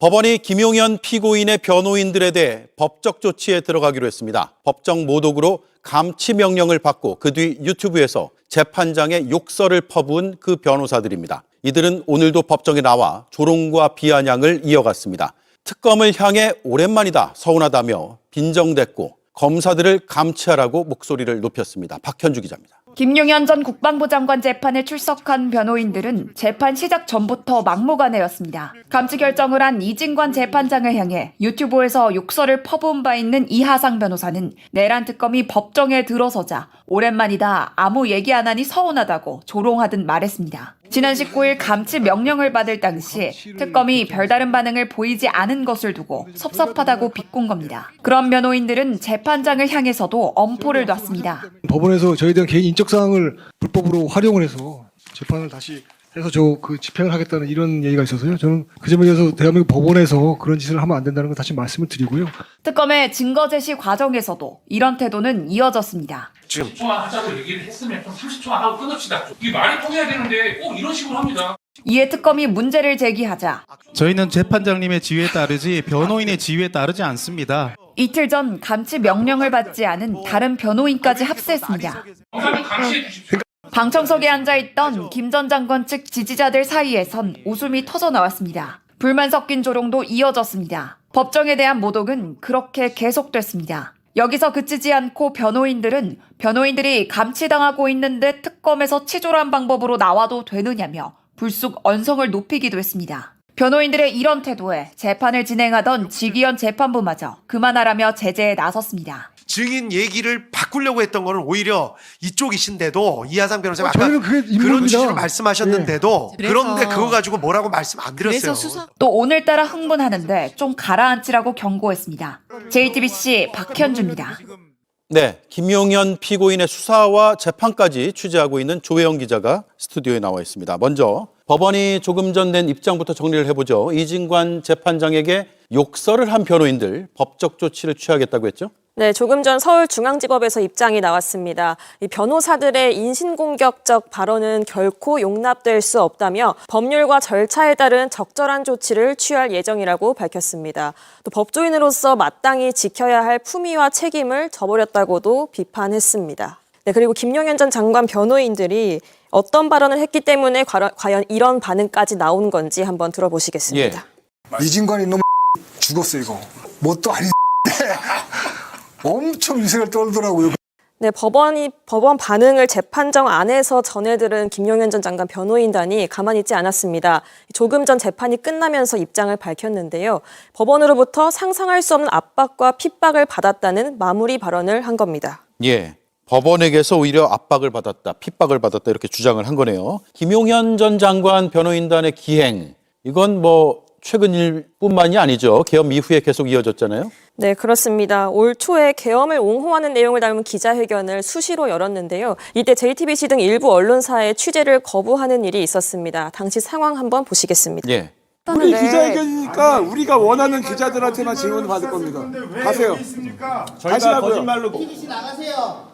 법원이 김용현 피고인의 변호인들에 대해 법적 조치에 들어가기로 했습니다. 법정 모독으로 감치 명령을 받고 그 뒤 유튜브에서 재판장에 욕설을 퍼부은 그 변호사들입니다. 이들은 오늘도 법정에 나와 조롱과 비아냥을 이어갔습니다. 특검을 향해 오랜만이다 서운하다며 빈정댔고 검사들을 감치하라고 목소리를 높였습니다. 박현주 기자입니다. 김용현 전 국방부 장관 재판에 출석한 변호인들은 재판 시작 전부터 막무가내였습니다. 감치 결정을 한 이진관 재판장을 향해 유튜브에서 욕설을 퍼부은 바 있는 이하상 변호사는 내란 특검이 법정에 들어서자 오랜만이다 아무 얘기 안 하니 서운하다고 조롱하듯 말했습니다. 지난 19일 감치 명령을 받을 당시 특검이 별다른 반응을 보이지 않은 것을 두고 섭섭하다고 비꼰 겁니다. 그런 변호인들은 재판장을 향해서도 엄포를 놨습니다. 법원에서 저에 대한 개인 인적 사항을 불법으로 활용을 해서 재판을 다시 해서 저 그 집행을 하겠다는 이런 얘기가 있어서요. 저는 그 점에 대해서 대한민국 법원에서 그런 짓을 하면 안 된다는 걸 다시 말씀을 드리고요. 특검의 증거 제시 과정에서도 이런 태도는 이어졌습니다. 30초만 하자고 얘기를 했으면 좀 30초만 하고 끊읍시다. 이게 말이 통해야 되는데 꼭 이런 식으로 합니다. 이에 특검이 문제를 제기하자 저희는 재판장님의 지위에 따르지 변호인의 지위에 따르지 않습니다. 이틀 전 감치 명령을 받지 않은 다른 변호인까지 합세했습니다. 영상을 감시해 주십시오. 방청석에 앉아있던 김 전 장관 측 지지자들 사이에선 웃음이 터져 나왔습니다. 불만 섞인 조롱도 이어졌습니다. 법정에 대한 모독은 그렇게 계속됐습니다. 여기서 그치지 않고 변호인들은 변호인들이 감치당하고 있는 데 특검에서 치졸한 방법으로 나와도 되느냐며 불쑥 언성을 높이기도 했습니다. 변호인들의 이런 태도에 재판을 진행하던 지기현 재판부마저 그만하라며 제재에 나섰습니다. 증인 얘기를 바꾸려고 했던 거는 오히려 이쪽이신데도 이하상 변호사님 어, 아까 저희는 그게 그런. 취지로 말씀하셨는데도 그래서- 그런데 그거 가지고 뭐라고 말씀 안 드렸어요. 그래서 수사 또 오늘따라 흥분하는데 좀 가라앉히라고 경고했습니다. JTBC 박현주입니다. 네, 김용현 피고인의 수사와 재판까지 취재하고 있는 조혜영 기자가 스튜디오에 나와 있습니다. 먼저 법원이 조금 전 낸 입장부터 정리를 해보죠. 이진관 재판장에게 욕설을 한 변호인들 법적 조치를 취하겠다고 했죠? 네, 조금 전 서울중앙지법에서 입장이 나왔습니다. 이 변호사들의 인신공격적 발언은 결코 용납될 수 없다며 법률과 절차에 따른 적절한 조치를 취할 예정이라고 밝혔습니다. 또 법조인으로서 마땅히 지켜야 할 품위와 책임을 저버렸다고도 비판했습니다. 네, 그리고 김용현 전 장관 변호인들이 어떤 발언을 했기 때문에 과- 과연 이런 반응까지 나온 건지 한번 들어보시겠습니다. 이진관이 너무 죽었어 이거 뭣도 아닌데 엄청 위생을 떨더라고요 네, 법원이 법원 반응을 재판정 안에서 전해들은 김용현 전 장관 변호인단이 가만히 있지 않았습니다. 조금 전 재판이 끝나면서 입장을 밝혔는데요. 법원으로부터 상상할 수 없는 압박과 핍박을 받았다는 마무리 발언을 한 겁니다. 예. 법원에게서 오히려 압박을 받았다, 핍박을 받았다 이렇게 주장을 한 거네요. 김용현 전 장관 변호인단의 기행 이건 뭐 최근 일뿐만이 아니죠. 계엄 이후에 계속 이어졌잖아요. 네, 그렇습니다. 올 초에 계엄을 옹호하는 내용을 담은 기자회견을 수시로 열었는데요. 이때 JTBC 등 일부 언론사의 취재를 거부하는 일이 있었습니다. 당시 상황 한번 보시겠습니다. 예. 우리 기자회견이니까 우리가 원하는 기자들한테만 질문 받을 겁니다. 가세요. 저희가 거짓말로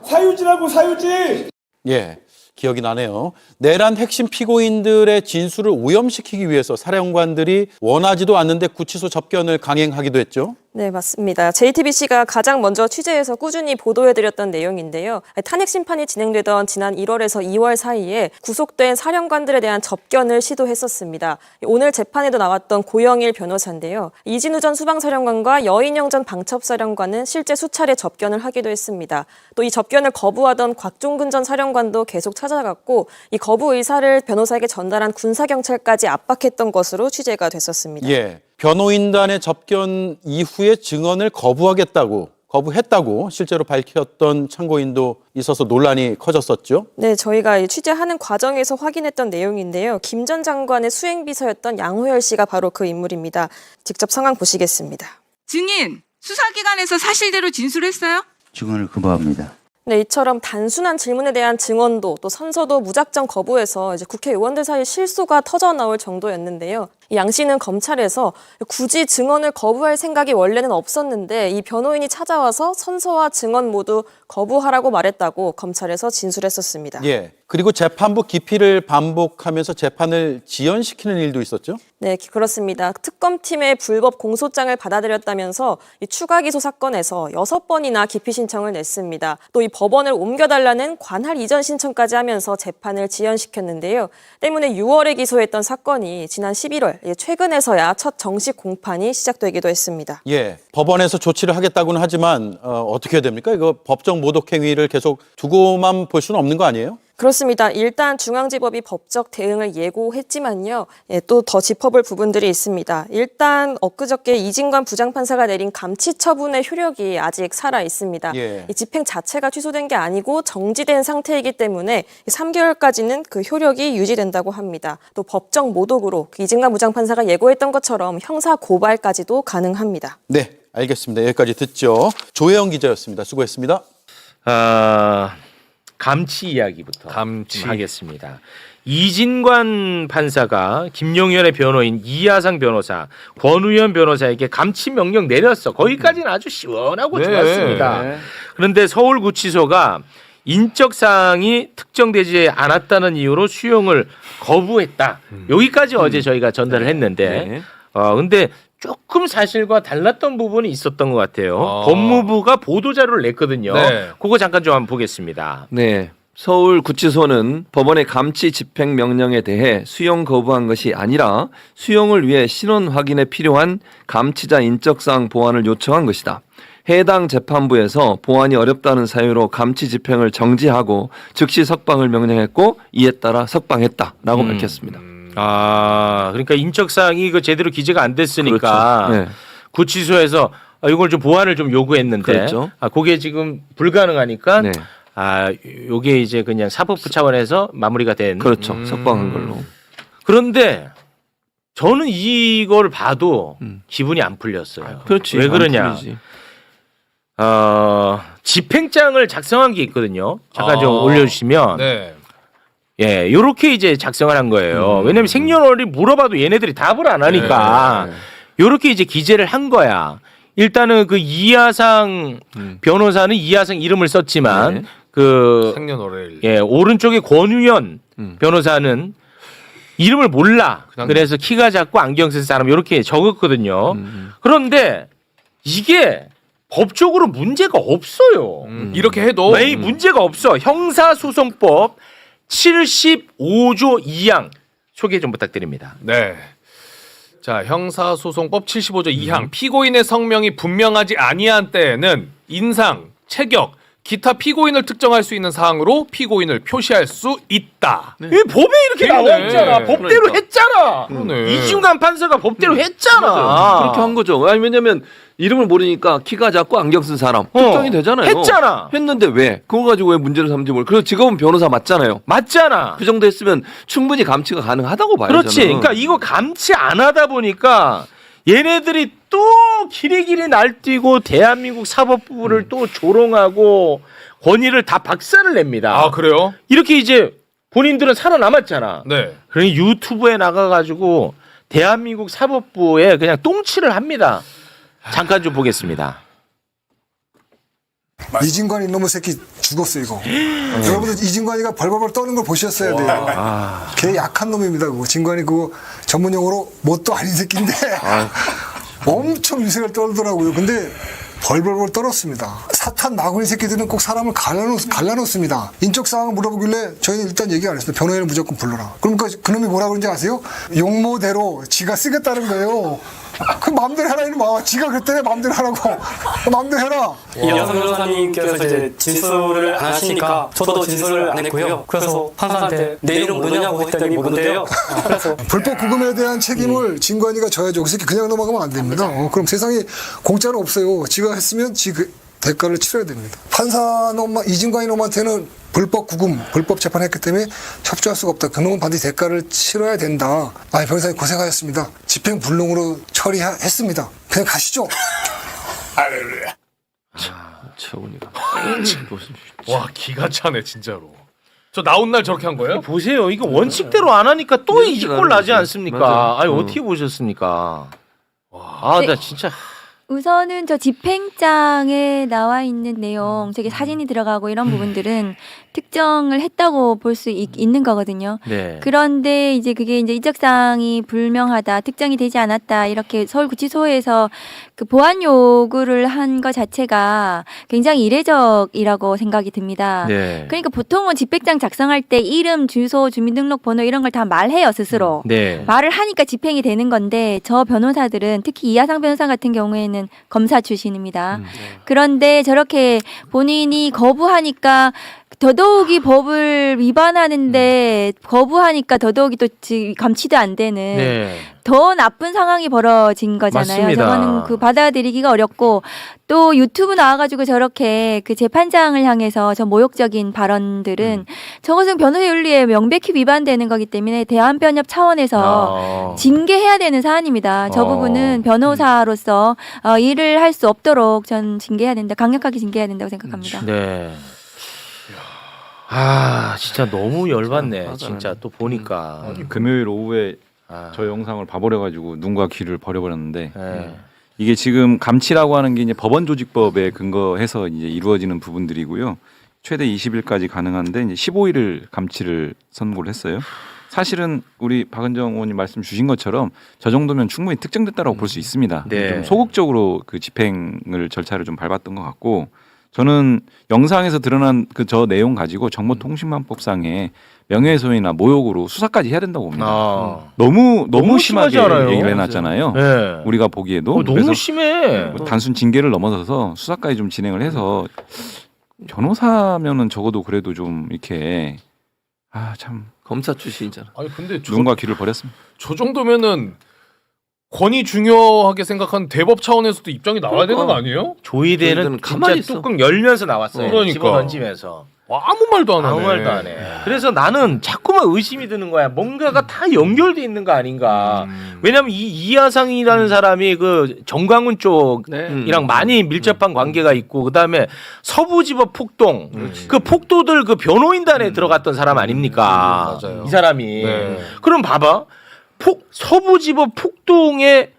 사유지라고 사유지. 예. 기억이 나네요. 내란 핵심 피고인들의 진술을 오염시키기 위해서 사령관들이 원하지도 않는데 구치소 접견을 강행하기도 했죠. 네, 맞습니다. JTBC가 가장 먼저 취재해서 꾸준히 보도해드렸던 내용인데요. 탄핵 심판이 진행되던 지난 1월에서 2월 사이에 구속된 사령관들에 대한 접견을 시도했었습니다. 오늘 재판에도 나왔던 고영일 변호사인데요. 이진우 전 수방사령관과 여인영 전 방첩사령관은 실제 수차례 접견을 하기도 했습니다. 또 이 접견을 거부하던 곽종근 전 사령관도 계속 찾아갔고 이 거부 의사를 변호사에게 전달한 군사경찰까지 압박했던 것으로 취재가 됐었습니다. 예. 변호인단의 접견 이후에 증언을 거부하겠다고 거부했다고 실제로 밝혔던 참고인도 있어서 논란이 커졌었죠. 네, 저희가 이 취재하는 과정에서 확인했던 내용인데요. 김 전 장관의 수행비서였던 양호열 씨가 바로 그 인물입니다. 직접 상황 보시겠습니다. 증인 수사기관에서 사실대로 진술했어요? 증언을 거부합니다. 네, 이처럼 단순한 질문에 대한 증언도 또 선서도 무작정 거부해서 이제 국회의원들 사이 실소가 터져 나올 정도였는데요. 양 씨는 검찰에서 굳이 증언을 거부할 생각이 원래는 없었는데 이 변호인이 찾아와서 선서와 증언 모두 거부하라고 말했다고 검찰에서 진술했었습니다. 예. 그리고 재판부 기피를 반복하면서 재판을 지연시키는 일도 있었죠? 네, 기- 그렇습니다. 특검팀의 불법 공소장을 받아들였다면서 이 추가 기소 사건에서 여섯 번이나 기피 신청을 냈습니다. 또 이 법원을 옮겨달라는 관할 이전 신청까지 하면서 재판을 지연시켰는데요. 때문에 6월에 기소했던 사건이 지난 11월 예, 최근에서야 첫 정식 공판이 시작되기도 했습니다. 예. 법원에서 조치를 하겠다고는 하지만 어, 어떻게 해야 됩니까? 이거 법정 모독 행위를 계속 두고만 볼 수는 없는 거 아니에요? 그렇습니다. 일단 중앙지법이 법적 대응을 예고했지만요. 예, 또 더 짚어볼 부분들이 있습니다. 일단 엊그저께 이진관 부장판사가 내린 감치 처분의 효력이 아직 살아 있습니다. 예. 이 집행 자체가 취소된 게 아니고 정지된 상태이기 때문에 3개월까지는 그 효력이 유지된다고 합니다. 또 법정 모독으로 그 이진관 부장판사가 예고했던 것처럼 형사 고발까지도 가능합니다. 네. 알겠습니다. 여기까지 듣죠. 조혜영 기자였습니다. 수고했습니다. 아, 감치 이야기부터 감치. 좀 하겠습니다. 이진관 판사가 김용현의 변호인 이하상 변호사, 권우현 변호사에게 감치 명령 내렸어. 거기까지는 아주 시원하고 네. 좋았습니다. 네. 그런데 서울구치소가 인적 사항이 특정되지 않았다는 이유로 수용을 거부했다. 여기까지 어제 저희가 전달을 했는데, 네. 어 근데 조금 사실과 달랐던 부분이 있었던 것 같아요. 어. 법무부가 보도 자료를 냈거든요. 네. 그거 잠깐 좀 한번 보겠습니다. 네. 서울 구치소는 법원의 감치 집행 명령에 대해 수용 거부한 것이 아니라 수용을 위해 신원 확인에 필요한 감치자 인적사항 보완을 요청한 것이다. 해당 재판부에서 보완이 어렵다는 사유로 감치 집행을 정지하고 즉시 석방을 명령했고 이에 따라 석방했다라고 음. 밝혔습니다. 아, 그러니까 인적 사항이 그 제대로 기재가 안 됐으니까 그렇죠. 네. 구치소에서 아, 이걸 좀 보완을 좀 요구했는데 그렇죠. 아, 그게 지금 불가능하니까 네. 아, 요게 이제 그냥 사법부 차원에서 마무리가 된 그렇죠. 음. 석방한 걸로. 그런데 저는 이걸 봐도 음. 기분이 안 풀렸어요. 그렇지. 왜안 그러냐? 풀리지. 어, 집행장을 작성한 게 있거든요. 잠깐 좀 아. 올려주시면. 네. 예, 요렇게 이제 작성을 한 거예요. 음. 왜냐면 생년월일 물어봐도 얘네들이 답을 안 하니까. 네. 요렇게 이제 기재를 한 거야. 일단은 그 이하상 음. 변호사는 이하상 이름을 썼지만 네. 그 생년월일. 예, 오른쪽에 권우현 음. 변호사는 이름을 몰라. 그래서 키가 작고 안경 쓴 사람 이렇게 적었거든요. 음. 그런데 이게 법적으로 문제가 없어요. 음. 이렇게 해도 왜 문제가 없어? 형사소송법 75조 2항 소개 좀 부탁드립니다. 네. 자, 형사소송법 75조 음. 2항 피고인의 성명이 분명하지 아니한 때에는 인상, 체격, 기타 피고인을 특정할 수 있는 사항으로 피고인을 표시할 수 있다. 이 법에 이렇게 네. 나와 있잖아. 네. 법대로 그러니까. 했잖아. 그러네. 이중간 판사가 법대로 했잖아. 맞아요. 그렇게 한 거죠. 아니 왜냐면 이름을 모르니까 키가 작고 안경 쓴 사람 특정이 되잖아요. 어. 했잖아. 했는데 왜? 그거 가지고 왜 문제를 삼지 모르. 그래서 직업은 변호사 맞잖아요. 맞잖아. 그 정도 했으면 충분히 감치가 가능하다고 봐요. 그렇지. 저는. 그러니까 이거 감치 안 하다 보니까 얘네들이 또 길이길이 날뛰고 대한민국 사법부를 음. 또 조롱하고 권위를 다 박살을 냅니다. 아, 그래요? 이렇게 이제 본인들은 살아남았잖아. 네. 그러니 유튜브에 나가가지고 대한민국 사법부에 그냥 똥칠을 합니다. 잠깐 좀 보겠습니다. 이진관 이놈의 새끼 죽었어 이거. 여러분들 이진관이가 벌벌벌 떠는 걸 보셨어야 돼요. 걔 약한 놈입니다. 그거 진관이 그거 전문 용어로 뭣도 아닌 새끼인데 엄청 유세를 떨더라고요. 근데 벌벌벌 떨었습니다. 사탄 나구니 새끼들은 꼭 사람을 갈라놓, 갈라놓습니다. 인적 사항을 물어보길래 저희는 일단 얘기 안 했습니다. 변호인을 무조건 불러라. 그러니까 그놈이 뭐라 그런지 아세요? 용모대로 지가 쓰겠다는 거예요. 그 마음대로 해라 이놈아. 지가 그랬더니 마음대로 하라고. 마음대로 해라. 이 여성 변호사님께서 이제 진술을 안 하시니까 저도 진술을 안 했고요. 그래서 판사한테 내 이름 모르냐고 했더니. 아, 그래서 불법 구금에 대한 책임을 진관이가 져야죠. 그 새끼 그냥 넘어가면 안 됩니다. 어, 그럼 세상에 공짜는 없어요. 지가 했으면 지그 대가를 치러야 됩니다. 판사 놈, 이진관이 놈한테는 불법 구금, 불법 재판했기 때문에 협조할 수가 없다. 그놈은 반드시 대가를 치러야 된다. 아, 변호사님 고생하셨습니다. 집행 불능으로 처리했습니다. 그냥 가시죠. 처분이가. 무슨 와, 기가 차네, 진짜로. 저 나온 날 저렇게 한 거예요? 보세요. 이거 원칙대로 안 하니까 또 이렇게 이꼴 나는 나지 거지. 않습니까? 어. 어떻게 보셨습니까? 아, 네. 나 진짜 우선은 저 집행장에 나와 있는 내용, 저기 사진이 들어가고 이런 부분들은 특정을 했다고 볼 수 있는 거거든요. 네. 그런데 이제 그게 이제 인적사항이 불명하다, 특정이 되지 않았다, 이렇게 서울구치소에서 그 보안 요구를 한 것 자체가 굉장히 이례적이라고 생각이 듭니다. 네. 그러니까 보통은 집행장 작성할 때 이름, 주소, 주민등록번호 이런 걸 다 말해요, 스스로. 네. 말을 하니까 집행이 되는 건데 저 변호사들은 특히 이하상 변호사 같은 경우에는 검사 출신입니다. 그런데 저렇게 본인이 거부하니까 더더욱이 법을 위반하는데 거부하니까 더더욱이 또 지- 감치도 안 되는 네. 더 나쁜 상황이 벌어진 거잖아요. 맞습니다. 저거는 그 받아들이기가 어렵고 또 유튜브 나와가지고 저렇게 그 재판장을 향해서 저 모욕적인 발언들은 저것은 변호사 윤리에 명백히 위반되는 거기 때문에 대한변협 차원에서 아. 징계해야 되는 사안입니다. 저 어. 부분은 변호사로서 어, 일을 할 수 없도록 전 징계해야 된다. 강력하게 징계해야 된다고 생각합니다. 네. 아, 진짜 너무 열받네. 진짜 또 보니까. 금요일 오후에 아. 저 영상을 봐버려가지고 눈과 귀를 버려버렸는데 네. 이게 지금 감치라고 하는 게 이제 법원 조직법에 근거해서 이제 이루어지는 부분들이고요. 최대 20일까지 가능한데 이제 15일을 감치를 선고를 했어요. 사실은 우리 박은정 의원님 말씀 주신 것처럼 저 정도면 충분히 특정됐다라고 볼 수 있습니다. 네. 좀 소극적으로 그 집행을 절차를 좀 밟았던 것 같고 저는 영상에서 드러난 그 저 내용 가지고 정보통신망법상의 명예훼손이나 모욕으로 수사까지 해야 된다고 봅니다. 아. 너무 너무, 너무 심하게 심하지 않아요? 얘기를 해놨잖아요. 네. 우리가 보기에도 어, 너무 그래서 심해. 뭐 단순 징계를 넘어서서 수사까지 좀 진행을 해서 변호사면은 적어도 그래도 좀 이렇게 아참 검사 출신이잖아. 아니 근데 저, 눈과 귀를 버렸습니다. 저 정도면은 권위 중요하게 생각한 대법 차원에서도 입장이 나와야 되는 거 아니에요? 조이대는 가만히 있어. 뚜껑 열면서 나왔어요. 그러니까. 집어 던지면서. 와, 아무 말도 안 하네. 아무 말도 안 해. 그래서 나는 자꾸만 의심이 드는 거야. 뭔가가 다 연결돼 있는 거 아닌가. 음. 왜냐면 이 이하상이라는 사람이 그 정광훈 쪽이랑 네. 많이 밀접한 관계가 있고 그다음에 서부지법 폭동 그 폭도들 그 변호인단에 들어갔던 사람 아닙니까? 음, 맞아요. 이 사람이. 네. 그럼 봐봐. 폭 서부지법 폭동의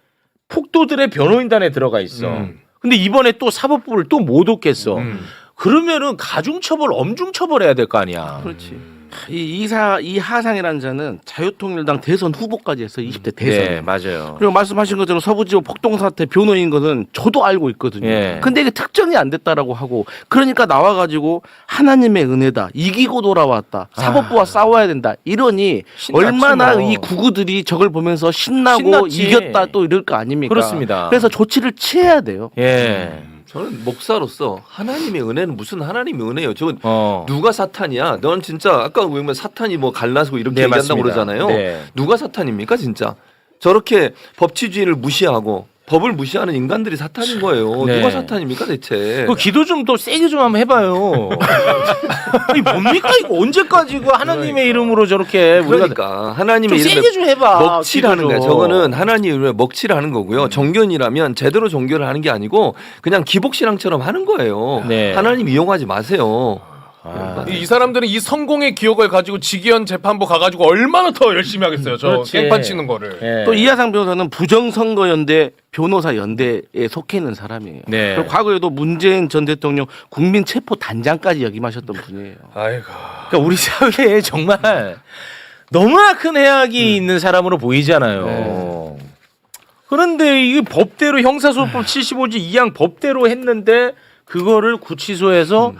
폭도들의 변호인단에 들어가 있어. 음. 근데 이번에 또 사법부를 또 못 얻겠어. 음. 그러면은 가중처벌, 엄중처벌해야 될 거 아니야. 그렇지. 이 이사 이 하상이라는 자는 자유통일당 대선 후보까지 해서 20대 대선. 네, 맞아요. 그리고 말씀하신 것처럼 서부지법 폭동 사태 변호인 거는 저도 알고 있거든요. 예. 근데 이게 특정이 안 됐다라고 하고 그러니까 나와 가지고 하나님의 은혜다 이기고 돌아왔다 사법부와 싸워야 된다 이러니 신났지 얼마나 뭐. 이 구구들이 저걸 보면서 신나고 신났지. 이겼다 또 이럴 거 아닙니까? 그렇습니다. 그래서 조치를 취해야 돼요. 예. 저는 목사로서 하나님의 은혜는 무슨 하나님의 은혜예요. 저건 어. 누가 사탄이야? 넌 진짜 아까 보면 사탄이 뭐 갈라서 이렇게 네, 얘기한다고 맞습니다. 그러잖아요. 네. 누가 사탄입니까 진짜? 저렇게 법치주의를 무시하고 법을 무시하는 인간들이 사탄인 거예요. 네. 누가 사탄입니까 대체? 그 기도 좀 더 세게 좀 한번 해봐요. 아니 뭡니까 이거 언제까지 그 하나님의 이름으로 저렇게 우리가 그러니까 하나님의 좀 이름에 세게 좀 해봐. 먹칠하는 기도. 좀. 저거는 하나님 이름에 먹칠하는 거고요. 정견이라면 제대로 종교를 하는 게 아니고 그냥 기복신앙처럼 하는 거예요. 네. 하나님 이용하지 마세요. 아. 이, 이 사람들은 이 성공의 기억을 가지고 직위원 재판부 가가지고 얼마나 더 열심히 하겠어요. 저 그렇지. 깽판 치는 거를. 예. 또 이하상 변호사는 부정선거연대 변호사 연대에 속해 있는 사람이에요. 네. 그리고 과거에도 문재인 전 대통령 국민 체포 단장까지 역임하셨던 분이에요. 아이고. 그러니까 우리 사회에 정말 너무나 큰 해악이 있는 사람으로 보이잖아요. 그런데 이게 법대로 형사소법 75조 2항 법대로 했는데 그거를 구치소에서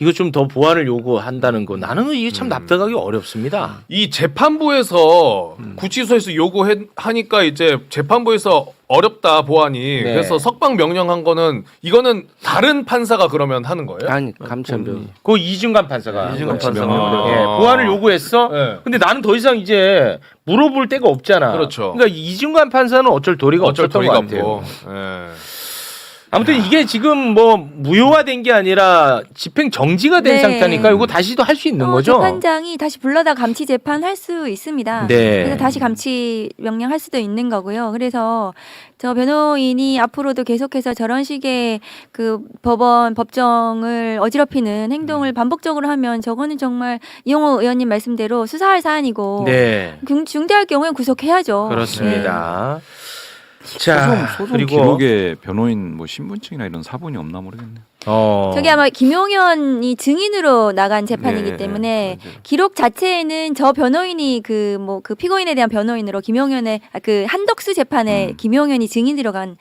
이거 좀 더 보완을 요구한다는 거 나는 이게 참 납득하기 어렵습니다. 이 재판부에서 구치소에서 요구하니까 이제 재판부에서 어렵다 보안이 네. 그래서 석방 명령한 거는 이거는 다른 판사가 그러면 하는 거예요? 아니 감찰변. 그 이중간 판사가 이중간 그렇지. 판사가. 예, 보완을 요구했어. 네. 근데 나는 더 이상 이제 물어볼 데가 없잖아. 그렇죠. 그러니까 이중간 판사는 어쩔 도리가 어쩔 없었던 도리가 것 같아요. 없고. 예. 아무튼 이게 지금 뭐 무효화된 게 아니라 집행 정지가 된 네. 상태니까 이거 다시도 할 수 있는 어, 거죠. 재판장이 다시 불러다 감치 재판 할 수 있습니다. 네. 그래서 다시 감치 명령 할 수도 있는 거고요. 그래서 저 변호인이 앞으로도 계속해서 저런 식의 그 법원 법정을 어지럽히는 음. 행동을 반복적으로 하면 저거는 정말 이용호 의원님 말씀대로 수사할 사안이고 네. 중- 중대할 경우엔 구속해야죠. 그렇습니다. 소송, 자, 소송 그리고 기록에 변호인 뭐 신분증이나 이런 사본이 없나 모르겠네요. 어. 저게 아마 김용현이 증인으로 나간 재판이기 네, 때문에 기록 자체에는 저 변호인이 그 뭐 그 피고인에 대한 변호인으로 김용현의 아, 그 한덕수 재판에 김용현이 증인 들어간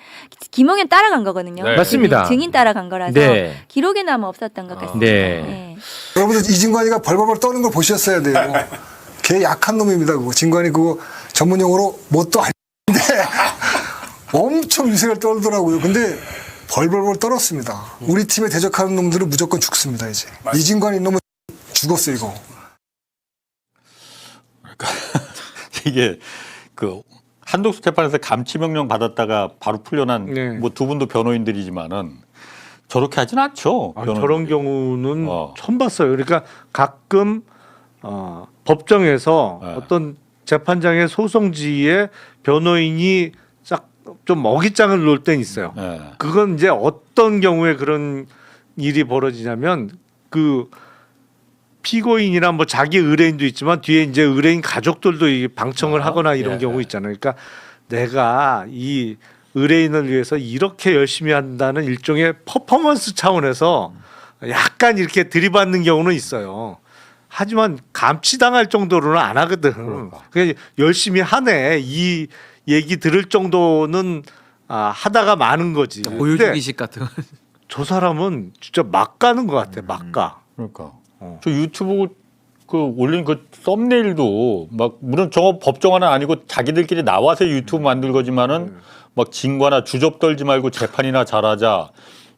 김용현 따라간 거거든요. 네. 맞습니다. 증인 따라간 거라서 네. 기록에는 아마 없었던 것 같습니다. 네. 여러분들 이진관이가 벌벌벌 떠는 걸 보셨어야 돼요. 걔 약한 놈입니다. 그거 진관이 그거 전문 용어로 뭣도 아닌데 엄청 위세를 떨더라고요. 근데 벌벌벌 떨었습니다. 우리 팀에 대적하는 놈들은 무조건 죽습니다. 이제 이진관 이놈은 죽었어 이거. 이게 그 한독수 재판에서 감치 명령 받았다가 바로 풀려난 뭐두 분도 변호인들이지만은 저렇게 하진 않죠. 아, 변호인. 저런 경우는 처음 봤어요. 그러니까 가끔 어, 법정에서 어떤 재판장의 소송지에 변호인이 싹 좀 먹이장을 놓을 땐 있어요. 그건 이제 어떤 경우에 그런 일이 벌어지냐면 그 피고인이나 뭐 자기 의뢰인도 있지만 뒤에 이제 의뢰인 가족들도 이 방청을 하거나 이런 경우 있잖아요. 그러니까 내가 이 의뢰인을 위해서 이렇게 열심히 한다는 일종의 퍼포먼스 차원에서 약간 이렇게 들이받는 경우는 있어요. 하지만 감치당할 정도로는 안 하거든. 그냥 열심히 하네. 이 얘기 들을 정도는 아, 하다가 마는 거지. 보여주기식 같은. 저 사람은 진짜 막 가는 것 같아. 막 가. 그러니까 저 유튜브 그 올린 그 썸네일도 막 물론 저거 법정화는 아니고 자기들끼리 나와서 유튜브 만들 거지만은 막 진과나 주접 떨지 말고 재판이나 잘하자.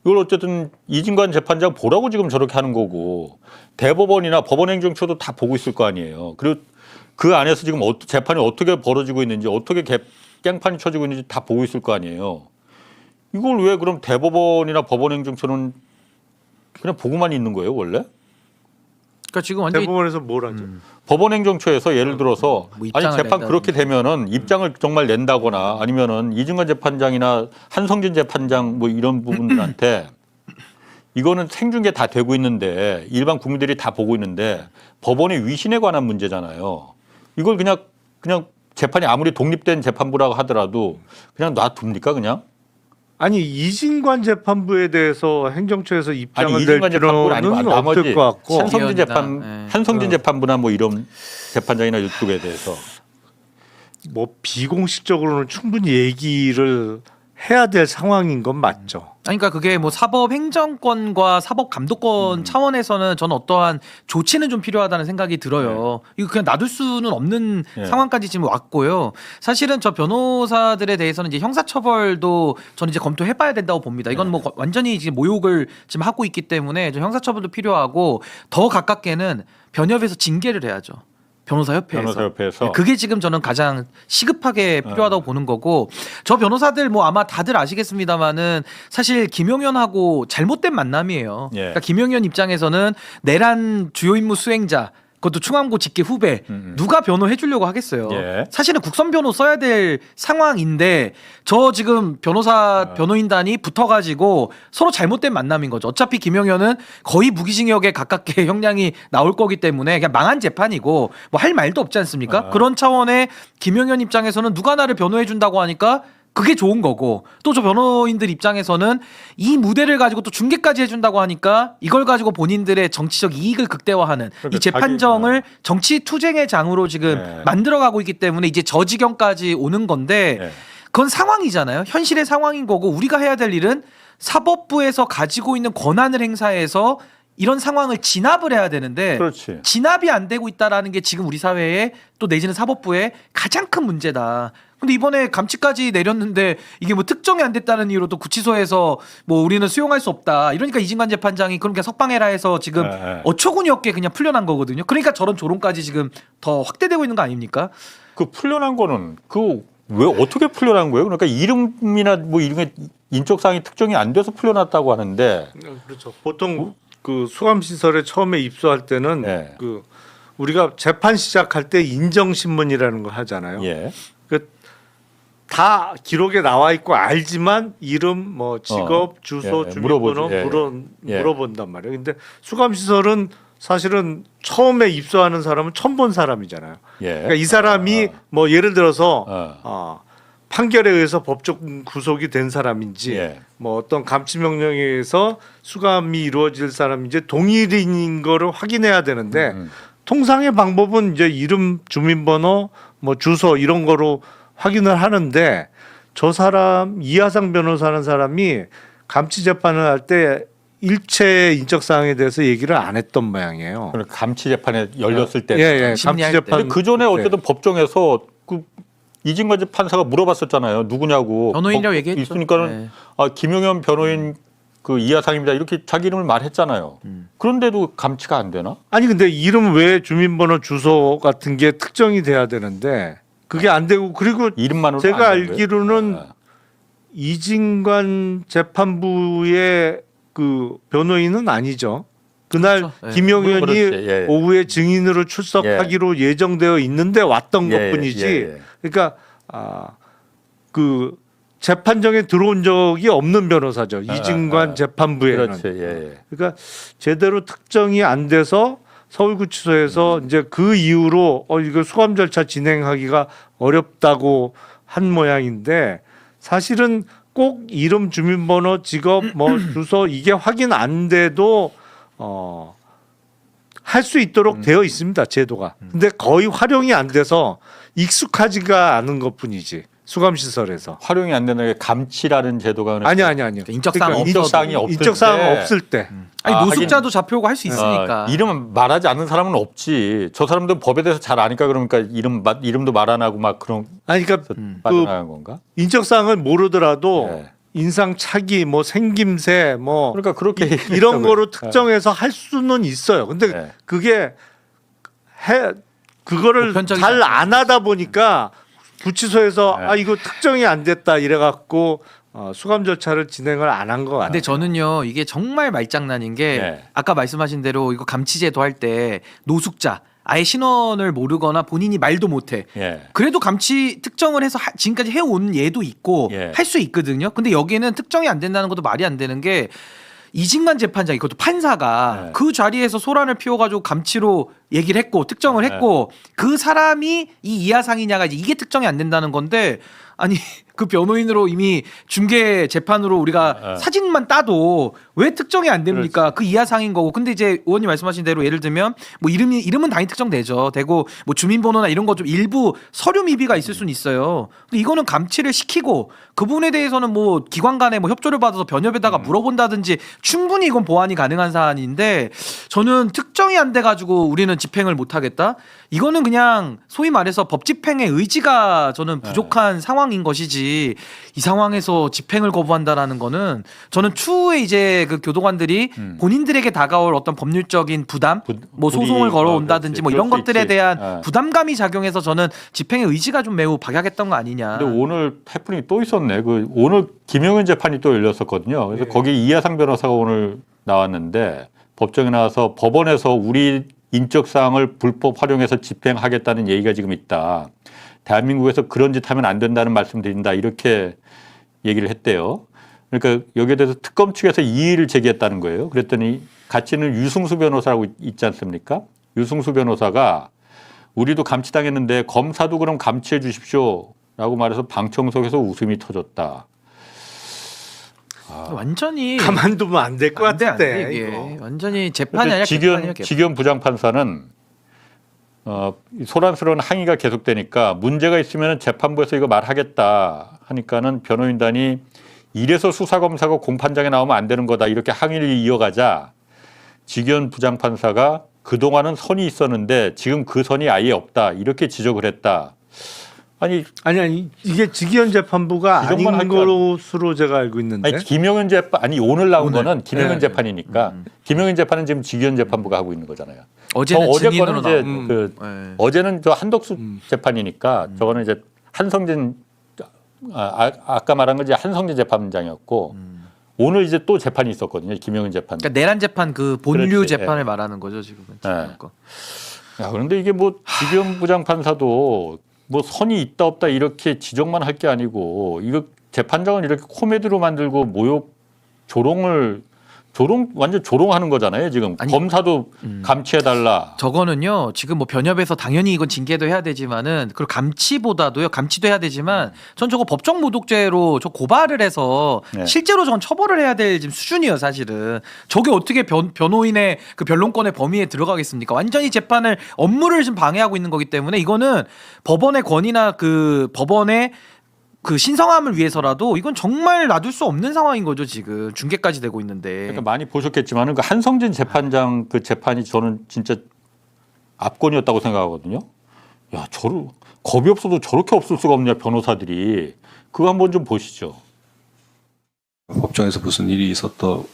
이걸 어쨌든 이진관 재판장 보라고 지금 저렇게 하는 거고 대법원이나 법원 행정처도 다 보고 있을 거 아니에요. 그리고 그 안에서 지금 어, 재판이 어떻게 벌어지고 있는지 어떻게 개, 깽판이 쳐지고 있는지 다 보고 있을 거 아니에요. 이걸 왜 그럼 대법원이나 법원행정처는 그냥 보고만 있는 거예요 원래? 그러니까 지금 완전히 대법원에서 뭘 하죠? 법원행정처에서 예를 들어서 아니 입장을 재판 낸다든지. 그렇게 되면은 입장을 정말 낸다거나 아니면은 이중관 재판장이나 한성진 재판장 뭐 이런 부분들한테 이거는 생중계 다 되고 있는데 일반 국민들이 다 보고 있는데 법원의 위신에 관한 문제잖아요. 이걸 그냥 그냥 재판이 아무리 독립된 재판부라고 하더라도 그냥 놔둡니까 그냥? 아니 이진관 재판부에 대해서 행정처에서 입장을 아니 낼 재판부는 아니고 필요는 나머지 없을 것 같고 한성진 재판 네. 한성진 어. 재판부나 뭐 이런 재판장이나 이쪽에 대해서 뭐 비공식적으로는 충분히 얘기를 해야 될 상황인 건 맞죠. 아니, 그러니까 그게 뭐 사법 행정권과 사법 감독권 차원에서는 저는 어떠한 조치는 좀 필요하다는 생각이 들어요. 이거 그냥 놔둘 수는 없는 네. 상황까지 지금 왔고요. 사실은 저 변호사들에 대해서는 이제 형사처벌도 저는 이제 검토해봐야 된다고 봅니다. 이건 뭐 완전히 지금 모욕을 지금 하고 있기 때문에 좀 형사처벌도 필요하고 더 가깝게는 변협에서 징계를 해야죠. 변호사 협회에서. 변호사 협회에서 네, 그게 지금 저는 가장 시급하게 필요하다고 보는 거고 저 변호사들 뭐 아마 다들 아시겠습니다만은 사실 김용현하고 잘못된 만남이에요. 예. 그러니까 김용현 입장에서는 내란 주요 임무 수행자 그것도 충암고 직계 후배 누가 변호해 주려고 하겠어요. 예. 사실은 국선 변호 써야 될 상황인데 저 지금 변호사 변호인단이 붙어가지고 서로 잘못된 만남인 거죠. 어차피 김용현은 거의 무기징역에 가깝게 형량이 나올 거기 때문에 그냥 망한 재판이고 뭐 할 말도 없지 않습니까? 그런 차원의 김용현 입장에서는 누가 나를 변호해 준다고 하니까 그게 좋은 거고 또 저 변호인들 입장에서는 이 무대를 가지고 또 중계까지 해준다고 하니까 이걸 가지고 본인들의 정치적 이익을 극대화하는 이 재판정을 정치 투쟁의 장으로 지금 네. 만들어가고 있기 때문에 이제 저 지경까지 오는 건데 그건 상황이잖아요. 현실의 상황인 거고 우리가 해야 될 일은 사법부에서 가지고 있는 권한을 행사해서 이런 상황을 진압을 해야 되는데 그렇지. 진압이 안 되고 있다라는 게 지금 우리 사회에 또 내지는 사법부의 가장 큰 문제다. 근데 이번에 감치까지 내렸는데 이게 뭐 특정이 안 됐다는 이유로 또 구치소에서 뭐 우리는 수용할 수 없다. 이러니까 이진관 재판장이 그러니까 석방해라 해서 지금 네, 네. 어처구니 없게 그냥 풀려난 거거든요. 그러니까 저런 조롱까지 지금 더 확대되고 있는 거 아닙니까? 그 풀려난 거는 그 왜 어떻게 풀려난 거예요? 그러니까 이름이나 뭐 이런 게 인적 사항이 특정이 안 돼서 풀려났다고 하는데 그렇죠. 보통 그 수감 시설에 처음에 입소할 때는 네. 그 우리가 재판 시작할 때 인정 신문이라는 걸 하잖아요. 예. 그 다 기록에 나와 있고 알지만 이름 뭐 직업 어. 주소 예, 예, 주민번호 물어보지. 예, 물어 예. 물어본단 말이에요. 근데 수감 시설은 사실은 처음에 입소하는 사람은 처음 본 사람이잖아요. 예. 그러니까 이 사람이 뭐 예를 들어서 어, 판결에 의해서 법적 구속이 된 사람인지 예. 뭐 어떤 감치 명령에 의해서 수감이 이루어질 사람인지 동일인인 거를 확인해야 되는데 음, 통상의 방법은 이제 이름, 주민번호, 뭐 주소 이런 거로 확인을 하는데 저 사람 이하상 변호사라는 사람이 감치 재판을 할 때 일체 인적 사항에 대해서 얘기를 안 했던 모양이에요. 감치 재판에 열렸을 때. 예, 예. 감치 재판. 그 전에 때. 어쨌든 법정에서 그 이진관 판사가 물어봤었잖아요. 누구냐고. 변호인이라고 법- 얘기했죠. 있으니까는 네. 아, 김용현 변호인 그 이하상입니다. 이렇게 자기 이름을 말했잖아요. 음. 그런데도 감치가 안 되나? 아니 근데 이름 외에 주민번호, 주소 같은 게 특정이 돼야 되는데 그게 안 되고 그리고 이름만으로 제가 안 되는 거예요? 알기로는 이진관 재판부의 그 변호인은 아니죠. 그날 그렇죠. 예. 김용현이 그렇지. 예, 예. 오후에 증인으로 출석하기로 예 정되어 있는데 왔던 예, 것뿐이지. 예, 예. 그러니까 아그 재판정에 들어온 적이 없는 변호사죠. 아, 이진관 아. 재판부에는. 그렇지. 예, 예. 그러니까 제대로 특정이 안 돼서 서울구치소에서 음. 이제 그 이후로 어 이거 수감 절차 진행하기가 어렵다고 한 모양인데 사실은 꼭 이름, 주민번호, 직업, 뭐 주소 이게 확인 안 돼도 어. 할 수 있도록 음. 되어 있습니다 제도가. 근데 거의 활용이 안 돼서 익숙하지가 않은 것뿐이지 수감 시설에서. 활용이 안 되는 게 감치라는 제도가 아니 아니 아니요. 인적사항 그러니까 인적사항이 없을 인적사항 때. 없을 때. 아니 아, 노숙자도 잡혀오고 할 수 있으니까. 어, 이름 말하지 않는 사람은 없지. 저 사람들은 법에 대해서 잘 아니까 그러니까 이름 마- 이름도 말 안 하고 막 그런 아니 그러니까 빠져나간 건가? 인적사항을 모르더라도 인상 차기 뭐 생김새 뭐 그러니까 그렇게 이런 얘기했다고요. 거로 특정해서 할 수는 있어요. 근데 그게 해 그거를 잘안 하다 보니까 구치소에서 아 이거 특정이 안 됐다 이래 갖고 어, 수감 절차를 진행을 안한것 같아요. 근데 저는요 이게 정말 말장난인 게 네. 아까 말씀하신 대로 이거 감치제도 할 때 노숙자 아예 신원을 모르거나 본인이 말도 못해 예. 그래도 감치 특정을 해서 하- 지금까지 해온 예도 있고 예. 할수 있거든요. 근데 여기는 특정이 안 된다는 것도 말이 안 되는 게 이진관 재판장 이것도 판사가 네. 그 자리에서 소란을 피워가지고 감치로 얘기를 했고 특정을 네. 했고 그 사람이 이 이하상이냐가 이제 이게 특정이 안 된다는 건데 아니 그 변호인으로 이미 중계 재판으로 우리가 네. 사진만 따도 왜 특정이 안 됩니까? 그 이하상인 거고. 근데 이제 의원님 말씀하신 대로 예를 들면 뭐 이름이 이름은 당연히 특정되죠. 되고 뭐 주민번호나 이런 거 좀 일부 서류 미비가 있을 수는 있어요. 근데 이거는 감치를 시키고 그 부분에 대해서는 뭐 기관 간에 뭐 협조를 받아서 변협에다가 물어본다든지 충분히 이건 보완이 가능한 사안인데 저는 특정이 안 돼 가지고 우리는 집행을 못 하겠다. 이거는 그냥 소위 말해서 법 집행의 의지가 저는 부족한 상황인 것이지 이 상황에서 집행을 거부한다라는 거는 저는 추후에 이제 그 교도관들이 본인들에게 다가올 어떤 법률적인 부담, 뭐 불이익, 소송을 어, 걸어온다든지 뭐 그렇지. 이런 그럴 수 것들에 있지. 대한 어. 부담감이 작용해서 저는 집행의 의지가 좀 매우 박약했던 거 아니냐. 근데 오늘 해프닝이 또 있었네. 그 오늘 김용현 재판이 또 열렸었거든요. 그래서 거기 이하상 변호사가 오늘 나왔는데 법정에 나와서 법원에서 우리 인적 사항을 불법 활용해서 집행하겠다는 얘기가 지금 있다. 대한민국에서 그런 짓 하면 안 된다는 말씀 드린다. 이렇게 얘기를 했대요. 그러니까 여기에 대해서 특검 측에서 이의를 제기했다는 거예요. 그랬더니 같이 있는 유승수 변호사라고 있지 않습니까? 유승수 변호사가 우리도 감치당했는데 검사도 그럼 감치해 주십시오. 라고 말해서 방청석에서 웃음이 터졌다. 완전히 가만두면 안 될 것 안 돼, 안 같은데. 돼, 이게. 이거. 완전히 재판이 아니라 직연 개판이야, 개판. 직연 부장판사는 어, 이 소란스러운 항의가 계속되니까 문제가 있으면 재판부에서 이거 말하겠다 하니까는 변호인단이 이래서 수사검사가 공판장에 나오면 안 되는 거다 이렇게 항의를 이어가자 직연 부장판사가 그동안은 선이 있었는데 지금 그 선이 아예 없다 이렇게 지적을 했다. 아니 아니 아니 이게 직위원 재판부가 아닌 할 것으로 제가 알고 있는데. 아니 김영현 재판 아니 오늘 나온 오늘. 거는 김영현 네. 재판이니까 김영현 재판은 지금 직위원 재판부가 하고 있는 거잖아요. 어제는 저 어제 거는 이제 나오고. 그 네. 어제는 저 한덕수 재판이니까 저거는 이제 한성진 아, 아, 까 말한 건 이제 한성재 재판장이었고 오늘 이제 또 재판이 있었거든요. 김영현 재판. 그러니까 내란 재판 그 본류 그렇지, 재판을 예. 말하는 거죠 지금은. 네. 야, 그런데 이게 뭐 지변 부장 판사도 뭐 선이 있다 없다 이렇게 지적만 할 게 아니고 이거 재판장은 이렇게 코미디로 만들고 모욕 조롱을 조롱 완전 조롱하는 거잖아요 지금. 검사도 감치해 달라. 저거는요 지금 뭐 변협에서 당연히 이건 징계도 해야 되지만은 그리고 감치보다도요 감치도 해야 되지만 전 저거 법정 모독죄로 저 고발을 해서 네. 실제로 저건 처벌을 해야 될 지금 수준이에요 사실은. 저게 어떻게 변, 변호인의 그 변론권의 범위에 들어가겠습니까? 완전히 재판을 업무를 지금 방해하고 있는 거기 때문에 이거는 법원의 권위나 그 법원의 그 신성함을 위해서라도 이건 정말 놔둘 수 없는 상황인 거죠 지금 중계까지 되고 있는데 그러니까 많이 보셨겠지만은 그 한성진 재판장 그 재판이 저는 진짜 압권이었다고 생각하거든요. 야 저를 겁이 없어도 저렇게 없을 수가 없냐 변호사들이 그거 한번 좀 보시죠. 법정에서 무슨 일이 있었던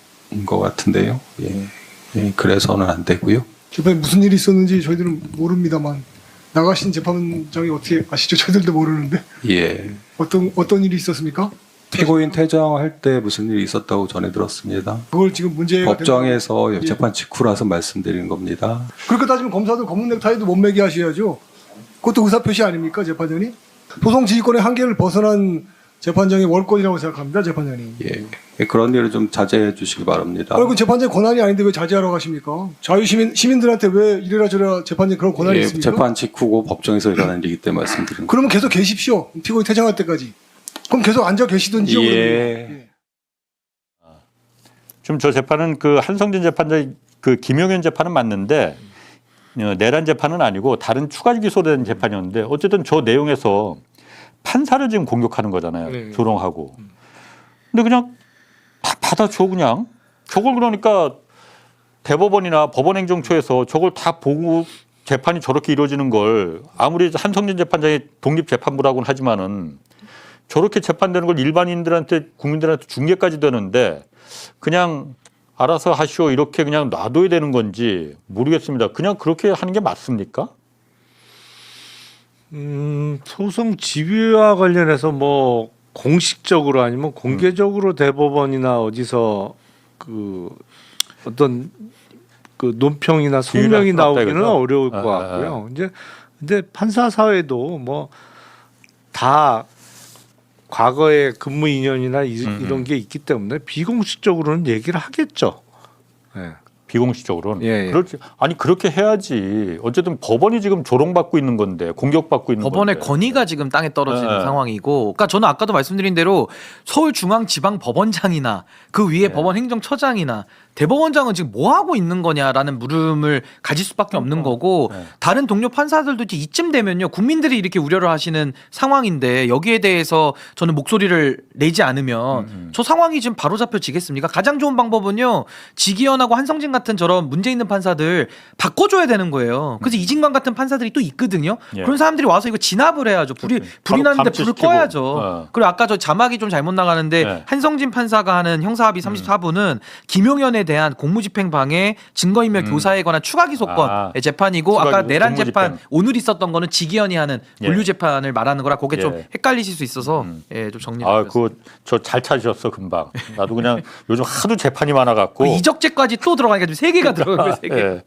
것 같은데요. 예, 예, 그래서는 안 되고요. 재판에 무슨 일이 있었는지 저희들은 모릅니다만 나가신 재판장이 어떻게 아시죠? 저희들도 모르는데 예, 어떤 어떤 일이 있었습니까? 피고인 퇴정할 때 무슨 일이 있었다고 전해 들었습니다. 그걸 지금 문제가 법정에서 예. 재판 직후라서 말씀드리는 겁니다. 그렇게 따지면 검사도 검은 넥타이도 못 매게 하셔야죠. 그것도 의사 표시 아닙니까 재판장이? 소송 지휘권의 한계를 벗어난 재판장의 월권이라고 생각합니다 재판장이. 예, 예, 그런 일을 좀 자제해 주시기 바랍니다. 아니 그 재판장 권한이 아닌데 왜 자제하러 가십니까? 자유 시민 시민들한테 왜 이래라 저래라 재판장 그런 권한이 예, 있습니까? 재판 직후고 법정에서 일어난 일이기 때문에 말씀드립니다. 그러면 계속 계십시오. 피고인 퇴장할 때까지. 그럼 계속 앉아 계시든지요. 예. 지금 저 재판은 그 한성진 재판장 그 김용현 재판은 맞는데 어, 내란 재판은 아니고 다른 추가 기소된 재판이었는데 어쨌든 저 내용에서 판사를 지금 공격하는 거잖아요. 네. 조롱하고. 근데 그냥 다 받아줘 그냥. 저걸 그러니까 대법원이나 법원행정처에서 저걸 다 보고 재판이 저렇게 이루어지는 걸 아무리 한성진 재판장이 독립재판부라고는 하지만은 저렇게 재판되는 걸 일반인들한테 국민들한테 중계까지 되는데 그냥 알아서 하시오 이렇게 그냥 놔둬야 되는 건지 모르겠습니다. 그냥 그렇게 하는 게 맞습니까? 음, 소송 지휘와 관련해서 뭐 공식적으로 아니면 공개적으로 대법원이나 어디서 그 어떤 그 논평이나 성명이 나오기는? 어려울 아, 것 아, 같고요. 이제 근데 판사 사회도 뭐 다 과거의 근무 인연이나 이, 음, 런게 있기 때문에 비공식적으로는 얘기를 하겠죠. 예. 비공식적으로는 예, 예. 그렇지 아니 그렇게 해야지 어쨌든 법원이 지금 조롱받고 있는 건데 공격받고 있는 법원의 건데 권위가 지금 땅에 떨어지는 네. 상황이고, 그러니까 저는 아까도 말씀드린 대로 서울중앙지방법원장이나 그 네. 위에 법원 행정처장이나 대법원장은 지금 뭐 하고 있는 거냐라는 물음을 가질 수밖에 그러니까. 없는 거고, 네. 다른 동료 판사들도 이제 이쯤 되면요 국민들이 이렇게 우려를 하시는 상황인데 여기에 대해서 저는 목소리를 내지 않으면 음, 저 상황이 지금 바로 잡혀지겠습니까? 가장 좋은 방법은요 지기현하고 한성진 같은 저런 문제 있는 판사들 바꿔줘야 되는 거예요. 그래서 이진관 같은 판사들이 또 있거든요. 음. 예. 그런 사람들이 와서 이거 진압을 해야죠. 불이 불이 바로 났는데 불을. 꺼야죠. 어. 그리고 아까 저 자막이 좀 잘못 나가는데 네. 한성진 판사가 하는 형사합의 34부는 김용현에 대한 공무집행 방해, 증거인멸 교사에 관한 추가 기소권 음. 아. 의 재판이고 추가 아까 기소, 내란 공무집행. 재판 오늘 있었던 거는 지기현이 하는 예. 분류 재판을 말하는 거라 그게 좀 예. 음. 헷갈리실 수 있어서 예, 좀 정리. 아, 그거 저 잘 찾으셨어 금방. 나도 그냥 요즘 하도 재판이 많아갖고 이적죄까지 또 들어가니까 지금 세 개가 들어가요. 세 개. 예.